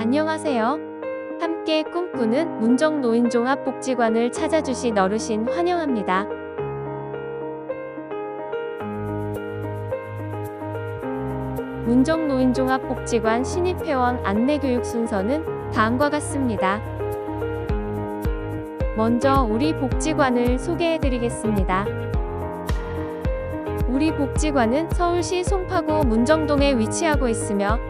안녕하세요. 함께 꿈꾸는 문정노인종합복지관을 찾아주신 어르신 환영합니다. 문정노인종합복지관 신입회원 안내교육 순서는 다음과 같습니다. 먼저 우리 복지관을 소개해드리겠습니다. 우리 복지관은 서울시 송파구 문정동에 위치하고 있으며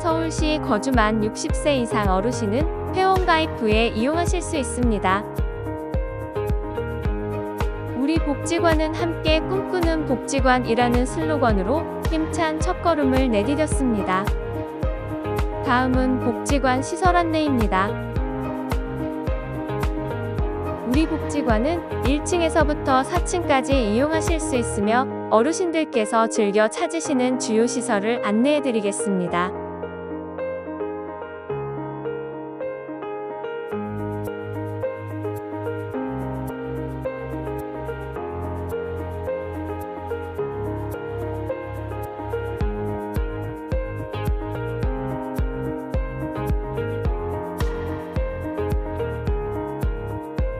서울시 거주 만 60세 이상 어르신은 회원가입 후에 이용하실 수 있습니다. 우리 복지관은 함께 꿈꾸는 복지관이라는 슬로건으로 힘찬 첫걸음을 내디뎠습니다. 다음은 복지관 시설 안내입니다. 우리 복지관은 1층에서부터 4층까지 이용하실 수 있으며 어르신들께서 즐겨 찾으시는 주요 시설을 안내해 드리겠습니다.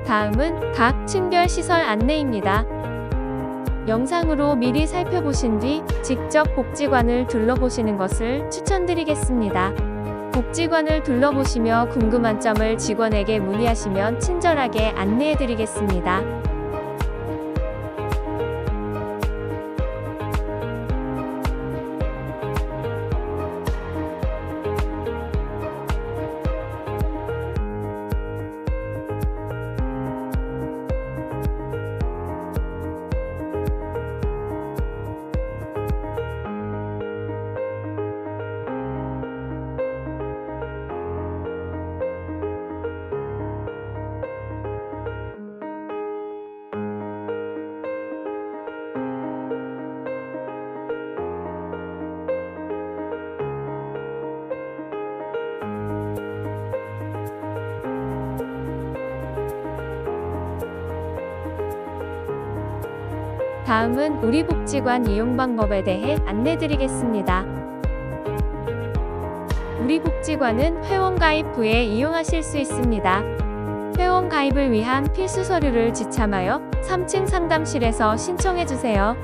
다음은 각 층별 시설 안내입니다. 영상으로 미리 살펴보신 뒤 직접 복지관을 둘러보시는 것을 추천드리겠습니다. 복지관을 둘러보시며 궁금한 점을 직원에게 문의하시면 친절하게 안내해 드리겠습니다. 다음은 우리 복지관 이용 방법에 대해 안내 드리겠습니다. 우리 복지관은 회원 가입 후에 이용하실 수 있습니다. 회원 가입을 위한 필수 서류를 지참하여 3층 상담실에서 신청해 주세요.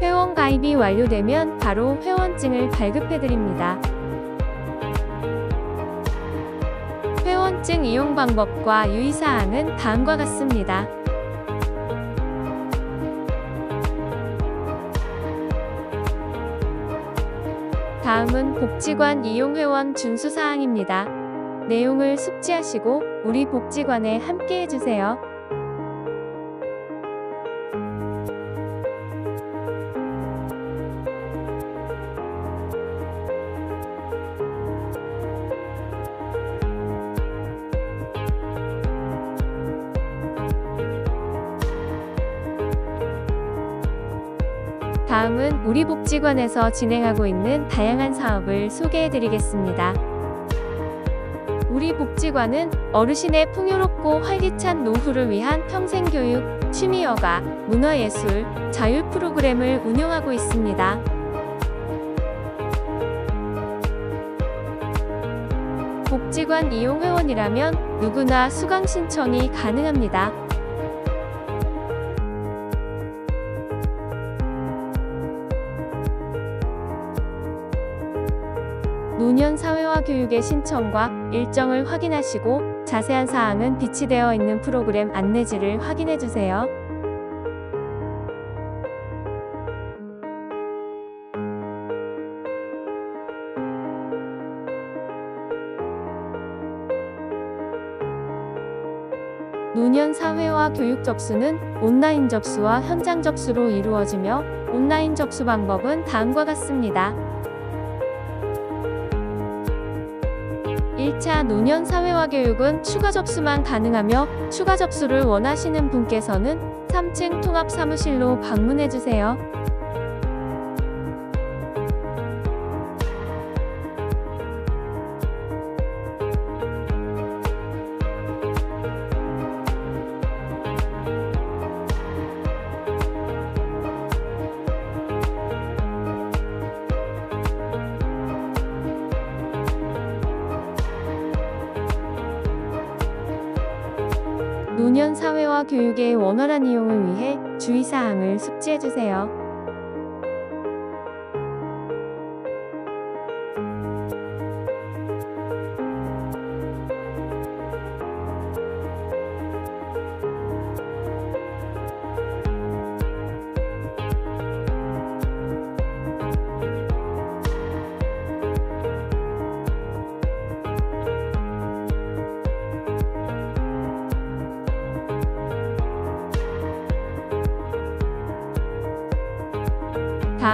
회원 가입이 완료되면 바로 회원증을 발급해 드립니다. 회원증 이용 방법과 유의사항은 다음과 같습니다. 다음은 복지관 이용회원 준수사항입니다. 내용을 숙지하시고 우리 복지관에 함께 해주세요. 다음은 우리 복지관에서 진행하고 있는 다양한 사업을 소개해 드리겠습니다. 우리 복지관은 어르신의 풍요롭고 활기찬 노후를 위한 평생교육, 취미여가, 문화예술, 자율 프로그램을 운영하고 있습니다. 복지관 이용 회원이라면 누구나 수강 신청이 가능합니다. 노년 사회화 교육의 신청과 일정을 확인하시고 자세한 사항은 비치되어 있는 프로그램 안내지를 확인해 주세요. 노년 사회화 교육 접수는 온라인 접수와 현장 접수로 이루어지며 온라인 접수 방법은 다음과 같습니다. 1차 노년 사회화 교육은 추가 접수만 가능하며 추가 접수를 원하시는 분께서는 3층 통합 사무실로 방문해 주세요. 교육의 원활한 이용을 위해 주의사항을 숙지해주세요.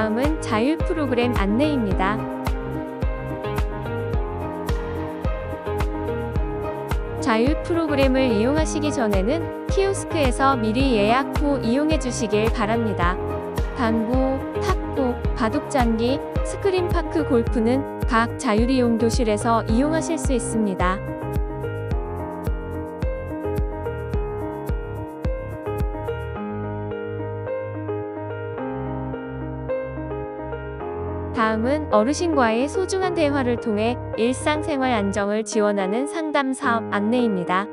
다음은 자율 프로그램 안내입니다. 자율 프로그램을 이용하시기 전에는 키오스크에서 미리 예약 후 이용해 주시길 바랍니다. 당구, 탁구, 바둑장기, 스크린파크 골프는 각 자율이용 교실에서 이용하실 수 있습니다. 다음은 어르신과의 소중한 대화를 통해 일상생활 안정을 지원하는 상담 사업 안내입니다.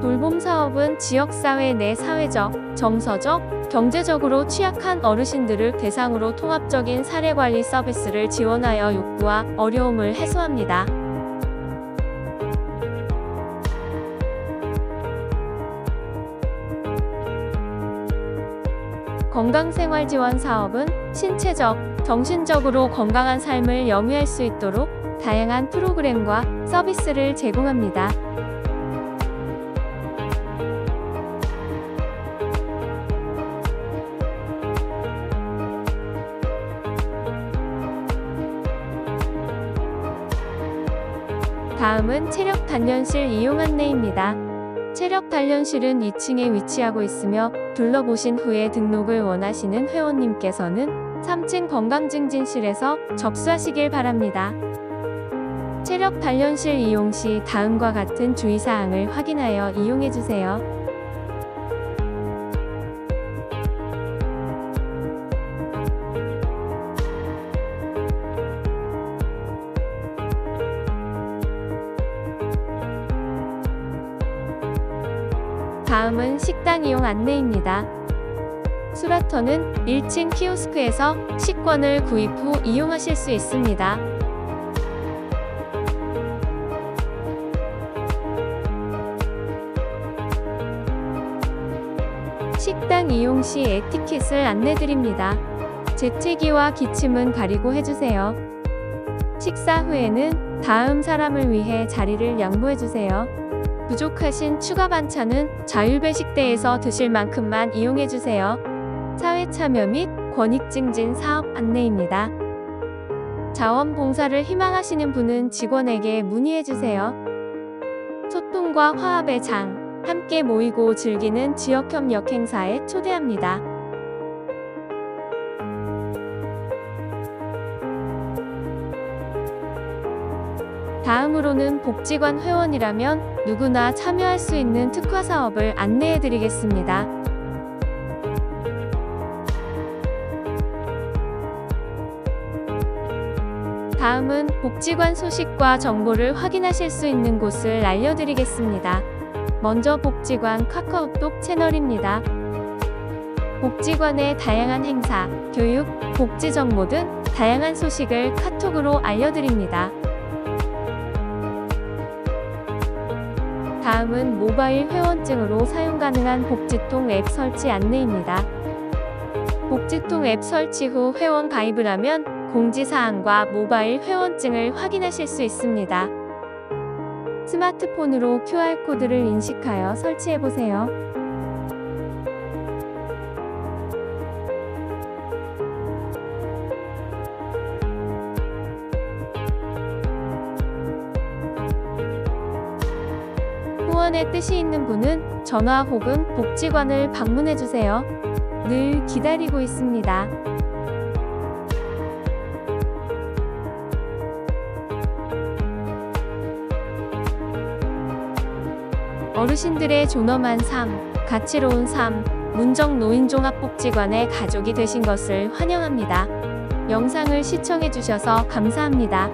돌봄 사업은 지역사회 내 사회적, 정서적, 경제적으로 취약한 어르신들을 대상으로 통합적인 사례관리 서비스를 지원하여 욕구와 어려움을 해소합니다. 건강생활 지원 사업은 신체적, 정신적으로 건강한 삶을 영위할 수 있도록 다양한 프로그램과 서비스를 제공합니다. 다음은 체력 단련실 이용 안내입니다. 체력 단련실은 2층에 위치하고 있으며 둘러보신 후에 등록을 원하시는 회원님께서는 3층 건강증진실에서 접수하시길 바랍니다. 체력 단련실 이용 시 다음과 같은 주의사항을 확인하여 이용해 주세요. 다음은 식당 이용 안내입니다. 수라터는 1층 키오스크에서 식권을 구입 후 이용하실 수 있습니다. 식당 이용 시 에티켓을 안내드립니다. 재채기와 기침은 가리고 해주세요. 식사 후에는 다음 사람을 위해 자리를 양보해주세요. 부족하신 추가 반찬은 자율배식대에서 드실 만큼만 이용해주세요. 사회 참여 및 권익 증진 사업 안내입니다. 자원봉사를 희망하시는 분은 직원에게 문의해주세요. 소통과 화합의 장, 함께 모이고 즐기는 지역협력 행사에 초대합니다. 다음으로는 복지관 회원이라면 누구나 참여할 수 있는 특화 사업을 안내해 드리겠습니다. 다음은 복지관 소식과 정보를 확인하실 수 있는 곳을 알려드리겠습니다. 먼저 복지관 카카오톡 채널입니다. 복지관의 다양한 행사, 교육, 복지 정보 등 다양한 소식을 카톡으로 알려드립니다. 다음은 모바일 회원증으로 사용 가능한 복지통 앱 설치 안내입니다. 복지통 앱 설치 후 회원 가입을 하면 공지사항과 모바일 회원증을 확인하실 수 있습니다. 스마트폰으로 QR코드를 인식하여 설치해보세요. 후원의 뜻이 있는 분은 전화 혹은 복지관을 방문해 주세요. 늘 기다리고 있습니다. 어르신들의 존엄한 삶, 가치로운 삶, 문정 노인종합복지관의 가족이 되신 것을 환영합니다. 영상을 시청해주셔서 감사합니다.